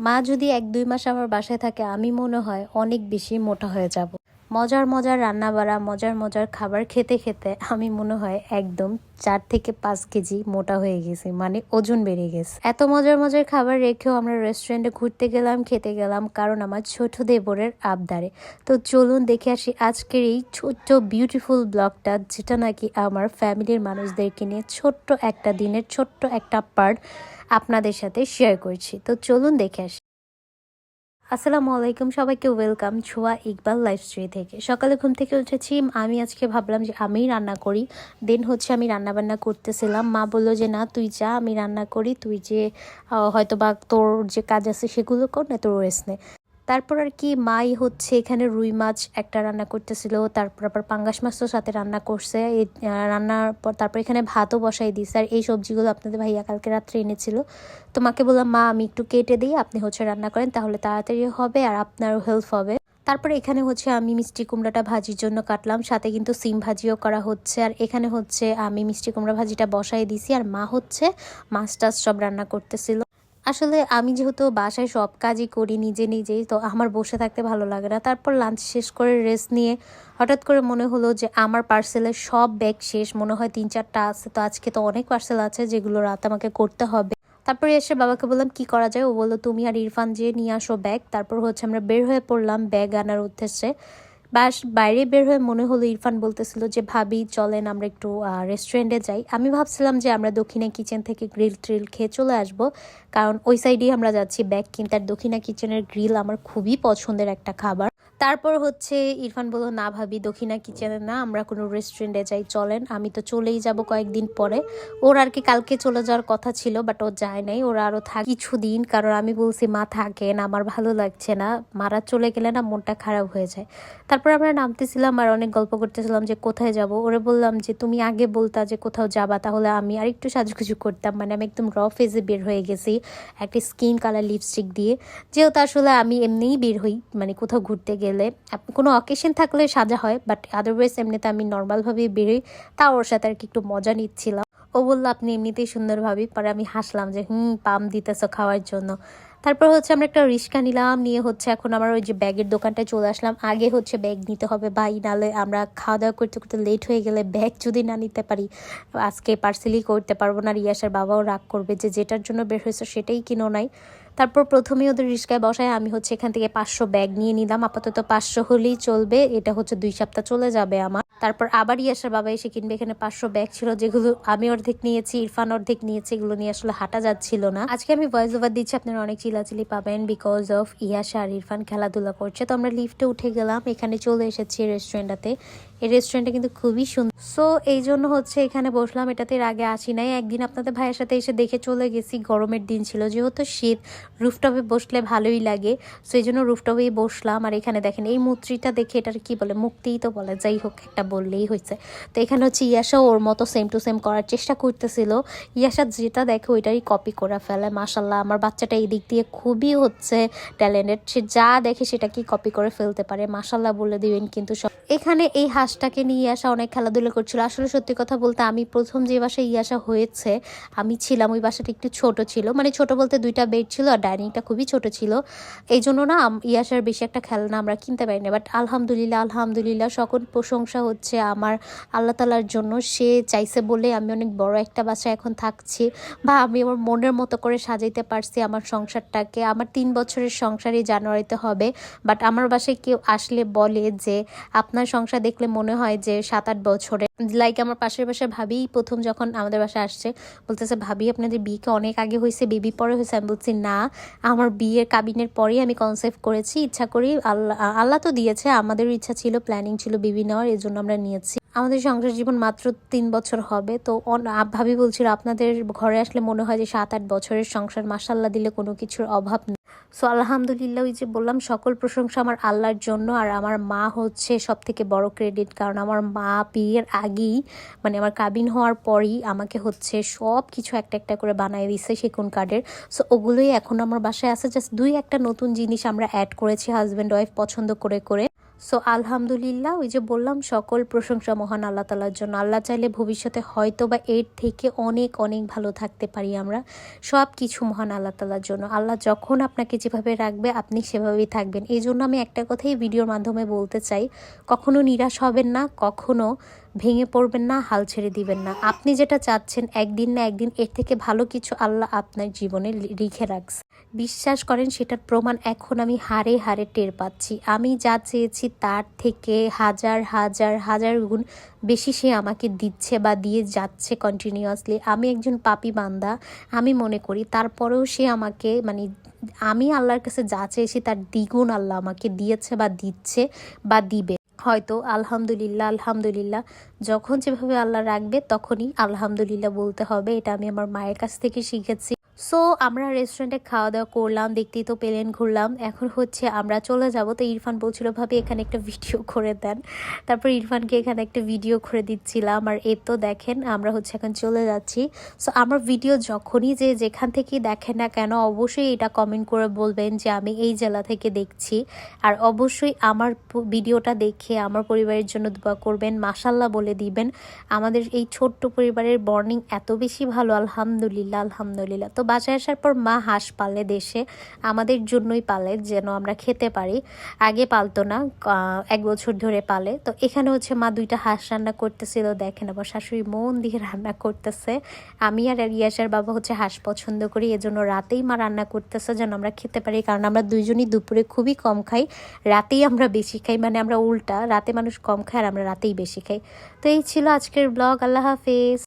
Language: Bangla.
মা যদি এক দুই মাস আমার বাসায় থাকে, আমি মনে হয় অনেক বেশি মোটা হয়ে যাব। মজার মজার রান্না বাড়া মজার মজার খাবার খেতে খেতে আমি মনে হয় একদম চার থেকে পাঁচ কেজি মোটা হয়ে গেছি মানে ওজন বেড়ে গেছে। এত মজার মজার খাবার রেখেও আমরা রেস্টুরেন্টে ঘুরতে গেলাম, খেতে গেলাম, কারণ আমার ছোট দেবরের আবদারে। তো চলুন দেখে আসি আজকের এই ছোট্ট বিউটিফুল ব্লগটা যেটা নাকি আমার ফ্যামিলির মানুষদেরকে নিয়ে ছোট্ট একটা দিনের ছোট্ট একটা পার্ট আপনাদের সাথে শেয়ার করছি। তো চলুন দেখে আসি। আসসালামু আলাইকুম সবাইকে ওয়েলকাম ছোয়া ইকবাল লাইফ লাইফস্ট্রি থেকে। সকালে ঘুম থেকে উঠেছি, আমি আজকে ভাবলাম যে আমি রান্না করি। দেন হচ্ছে আমি রান্না বান্না করতেছিলাম। মা বলল যে, না, তুই যা, আমি রান্না করি। তুই যে হয়তো বা তোর যে কাজ আছে সেগুলো কর, না তোর রেস্ট নে। তারপর আর কি মাই হচ্ছে এখানে রুই মাছ একটা রান্না করতেছিল, তারপর আবার পাঙ্গাস মাছও সাথে রান্না করছে এই রান্নার পর তারপর এখানে ভাতও বসাই দিয়েছে আর এই সবজিগুলো আপনাদের ভাইয়া কালকে রাত্রে এনেছিল। তো মাকে বললাম, মা, আমি একটু কেটে দিই, আপনি হচ্ছে রান্না করেন, তাহলে তাড়াতাড়ি হবে আর আপনারও হেল্প হবে। তারপরে এখানে হচ্ছে আমি মিষ্টি কুমড়াটা ভাজির জন্য কাটলাম, সাথে কিন্তু সিম ভাজিও করা হচ্ছে, আর এখানে হচ্ছে আমি মিষ্টি কুমড়া ভাজিটা বসাই দিছি, আর মা হচ্ছে মাছ টাছ সব রান্না করতেছিল। আসলে আমি যেহেতু বাসায় সব কাজই করি নিজে নিজেই, তো আমার বসে থাকতে ভালো লাগে না। তারপর লাঞ্চ শেষ করে রেস্ট নিয়ে হঠাৎ করে মনে হলো যে আমার পার্সেলের সব ব্যাগ শেষ, মনে হয় তিন চারটা আছে, তো আজকে তো অনেক পার্সেল আছে যেগুলো রাত আমাকে করতে হবে। তারপরে এসে বাবাকে বললাম, কি করা যায়? ও বলল, তুমি আর ইরফান যেয়ে নিয়ে আসো ব্যাগ তারপর হচ্ছে আমরা বের হয়ে পড়লাম ব্যাগ আনার উদ্দেশ্যে। বাস বাইরে বের হয়ে মনে হলো ইরফান বলতেছিল যে, ভাবি, চলেন আমরা একটু রেস্টুরেন্টে যাই। আমি ভাবছিলাম যে, আমরা দক্ষিণা কিচেন থেকে গ্রিল ট্রিল খেয়ে চলে আসব। কারণ ওই সাইডেই আমরা যাচ্ছি ব্যাগ কিন্তু আর দক্ষিণা কিচেনের গ্রিল আমার খুবই পছন্দের একটা খাবার। তারপর হচ্ছে ইরফান বলল, না ভাবি, দক্ষিণা কিচেনে না, আমরা কোনো রেস্টুরেন্টে যাই, চলেন। আমি তো চলেই যাব কয়েকদিন পরে। ওর আর কি কালকে চলে যাওয়ার কথা ছিল বাট ও যায় নাই। ওরা আরও থাক কিছুদিন, কারণ আমি বলছি, মা, থাকেন, আমার ভালো লাগছে না। মারা চলে গেলে না মনটা খারাপ হয়ে যায়। তারপর আমরা নামতেছিলাম আর অনেক গল্প করতেছিলাম যে, কোথায় যাব? ওরে বললাম যে, তুমি আগে বলতা যে, কোথাও যাবা, তাহলে আমি আর একটু সাজুগুজু করতাম। মানে আমি একদম র ফেজে বের হয়ে গেছি, একটা স্কিন কালার লিপস্টিক দিয়ে। যেহেতু আসলে আমি এমনিই বের হই মানে কোথাও ঘুরতে গেলে আপ- কোনো অকেশন থাকলে সাজা হয় বাট আদারওয়াইজ এমনিতে আমি নর্মালভাবেই বেরোই। তা ওর সাথে আর কি একটু মজা নিচ্ছিলাম। ও বলল, আপনি এমনিতেই সুন্দর ভাবি পরে। আমি হাসলাম যে, হুম, পাম দিতেছো খাওয়ার জন্য। তারপর হচ্ছে আমরা একটা রিক্সা নিলাম, নিয়ে হচ্ছে এখন আমার ওই যে ব্যাগের দোকানটায় চলে আসলাম। আগে হচ্ছে ব্যাগ নিতে হবে, ভাই, নালে আমরা খাওয়া দাওয়া করতে করতে লেট হয়ে গেলে ব্যাগ যদি না নিতে পারি, আজকে পার্সেলই করতে পারব না। রিয়াসার বাবাও রাগ করবে যে, যেটার জন্য বের হয়েছে সেটাই কিনো নাই। তারপর প্রথমেই ওদের রিক্সায় বসায়, আমি হচ্ছে এখান থেকে পাঁচশো ব্যাগ নিয়ে নিলাম। আপাতত পাঁচশো হলেই চলবে, এটা হচ্ছে দুই সপ্তাহ চলে যাবে আমার। তারপর আবার ইয়াসার বাবা এসে কিনবে, এখানে পাঁচশো ব্যাগ ছিল যেগুলো আমি অর্ধেক নিয়েছি, ইরফান অর্ধেক নিয়েছি, এগুলো নিয়ে আসলে হাঁটা যাচ্ছিল না। আজকে আমি ভয়েস ওভার দিচ্ছি, আপনারা অনেক চিলাচিলি পাবেন বিকজ অফ ইয়াসা আর ইরফান খেলাধুলা করছে। তো আমরা লিফটে উঠে গেলাম, এখানে চলে এসেছি রেস্টুরেন্টটাতে এই রেস্টুরেন্টটা কিন্তু খুবই সুন্দর। সো এই জন্য হচ্ছে এখানে বসলাম। এটাতে আগে আসি নাই। একদিন আপনাদের ভাইয়ের সাথে এসে দেখে চলে গেছি। গরমের দিন ছিল, যেহেতু শীত রুফটপে বসলে ভালোই লাগে। সো এই জন্য রুফটপেই বসলাম। আর এখানে দেখেন, এই মূর্তিটা দেখে এটার কি বলে, মুক্তিই তো বলে। যাই হোক, একটা বললেই হয়েছে। তো এখানে হচ্ছে ইয়াসা ওর মতো সেম টু সেম করার চেষ্টা করতেছিল। ইয়াসা যেটা দেখে ওইটারই কপি করে ফেলে। মাসাল্লাহ আমার বাচ্চাটা এই দিক দিয়ে খুবই হচ্ছে ট্যালেন্টেড সে যা দেখে সেটা কি কপি করে ফেলতে পারে। মাসাল্লাহ বলে দিবেন কিন্তু সব। এখানে এই হাঁসটাকে নিয়ে আসা অনেক খেলাধুলা করছিল। আসলে সত্যি কথা বলতে আমি প্রথম যে বাসায় ইয়াসা হয়েছে, আমি ছিলাম ওই বাসাটা একটু ছোট ছিল। মানে ছোট বলতে দুইটা বেড ছিল আর ডাইনিংটা খুবই ছোট ছিল। এই জন্য না ইয়াসার বেশি একটা খেলনা আমরা কিনতে পারি না বাট আলহামদুলিল্লাহ আলহামদুলিল্লাহ সকল প্রশংসা হচ্ছে আমার আল্লাহ তালার জন্য। সে চাইছে বলে আমি অনেক বড় একটা বাসায় এখন থাকছি বা আমি আমার মনের মতো করে সাজাইতে পারছি আমার সংসারটাকে। আমার তিন বছরের সংসার এই জানুয়ারিতে হবে, বাট আমার বাসায় কেউ আসলে বলে যে, আপনার সংসার দেখলে মনে হয় যে সাত আট বছরে। লাইক আমার পাশের বাসায় ভাবি প্রথম যখন আমাদের বাসায় আসছে, বলতেছে, ভাবি, আপনাদের বিয়েকে অনেক আগে হয়েছে বেবি পরে হয়েছে। আমি বলছি, না, আমার বিয়ের কাবিনের পরেই আমি কনসেপ্ট করেছি। ইচ্ছা করি আল্লাহ আল্লাহ তো দিয়েছে, আমাদেরও ইচ্ছা ছিল প্ল্যানিং ছিল বেবি নেওয়ার এই জন্য আমরা নিয়েছি। আমাদের সংসার জীবন মাত্র তিন বছর হবে। তো ভাবি বলছিল, আপনাদের ঘরে আসলে মনে হয় যে সাত আট বছরের সংসার মাসাল্লাহ দিলে কোনো কিছুর অভাব সো আলহামদুলিল্লাহ, ওই যে বললাম, সকল প্রশংসা আমার আল্লাহর জন্য, আর আমার মা হচ্ছে সব থেকে বড় ক্রেডিট কারণ আমার মা বিয়ের আগেই মানে আমার কাবিন হওয়ার পরই আমাকে হচ্ছে সব কিছু একটা একটা করে বানিয়ে দিচ্ছে সেকুন কার্ডের। সো ওগুলোই এখন আমার বাসায় আছে। জাস্ট দুই একটা নতুন জিনিস আমরা অ্যাড করেছি হাজব্যান্ড ওয়াইফ পছন্দ করে করে। সো আলহামদুলিল্লাহ, ওই যে বললাম, সকল প্রশংসা মহান আল্লাহ তালার জন্য। আল্লাহ চাইলে ভবিষ্যতে হয়তো বা এর থেকে অনেক অনেক ভালো থাকতে পারি আমরা। সব কিছু মহান আল্লাহ তালার জন্য। আল্লাহ যখন আপনাকে যেভাবে রাখবে, আপনি সেভাবেই থাকবেন। এই জন্য আমি একটা কথাই ভিডিওর মাধ্যমে বলতে চাই। কখনো নিরাশ হবেন না, কখনো ভেঙে পড়বেন না, হাল ছেড়ে দিবেন না। আপনি যেটা চাচ্ছেন, একদিন না একদিন এর থেকে ভালো কিছু আল্লাহ আপনার জীবনে লিখে রাখছে। বিশ্বাস করেন, সেটার প্রমাণ এখন আমি হারে হারে টের পাচ্ছি। আমি যা চেয়েছি তার থেকে হাজার হাজার হাজার গুণ বেশি সে আমাকে দিচ্ছে বা দিয়ে যাচ্ছে কন্টিনিউয়াসলি আমি একজন পাপি বান্দা, আমি মনে করি তারপরেও সে আমাকে মানে আমি আল্লাহর কাছে যা চেয়েছি তার দ্বিগুণ আল্লাহ আমাকে দিয়েছে বা দিচ্ছে বা দিবে। হয়তো আলহামদুলিল্লাহ আলহামদুলিল্লাহ, যখন যেভাবে আল্লাহ রাখবে তখনই আলহামদুলিল্লাহ বলতে হবে। এটা আমি আমার মায়ের কাছ থেকে শিখেছি। সো আমরা রেস্টুরেন্টে খাওয়া দাওয়া করলাম, দেখতেই তো পেলেন, ঘুরলাম। এখন হচ্ছে আমরা চলে যাব। তো ইরফান বলছিল, ভাবি, এখানে একটা ভিডিও করে দেন। তারপর ইরফানকে এখানে একটা ভিডিও করে দিচ্ছিলাম। আর এ তো দেখেন, আমরা হচ্ছে এখন চলে যাচ্ছি। সো আমার ভিডিও যখনই যে যেখান থেকে দেখেন না কেন, অবশ্যই এটা কমেন্ট করে বলবেন যে, আমি এই জেলা থেকে দেখছি। আর অবশ্যই আমার ভিডিওটা দেখে আমার পরিবারের জন্য দোয়া করবেন। মাসাল্লাহ বলে দিবেন। আমাদের এই ছোট্ট পরিবারের বর্নিং এত বেশি ভালো, আলহামদুলিল্লাহ আলহামদুলিল্লাহ। তো বাসায় আসার পর মা হাঁস পালে, দেশে আমাদের জন্যই পালে যেন আমরা খেতে পারি। আগে পালতো না এক বছর ধরে পালে। তো এখানে হচ্ছে মা দুইটা হাঁস রান্না করতেছিল, দেখেন আবার শাশুড়ি মন দিয়ে রান্না করতেছে। আমি আর রিয়াসার বাবা হচ্ছে হাঁস পছন্দ করি, এজন্য রাতেই মা রান্না করতেছে যেন আমরা খেতে পারি, কারণ আমরা দুইজনই দুপুরে খুবই কম খাই। রাতেই আমরা বেশি খাই মানে আমরা উল্টা, রাতে মানুষ কম খায় আর আমরা রাতেই বেশি খাই। তো এই ছিল আজকের ব্লগ, আল্লাহ হাফেজ।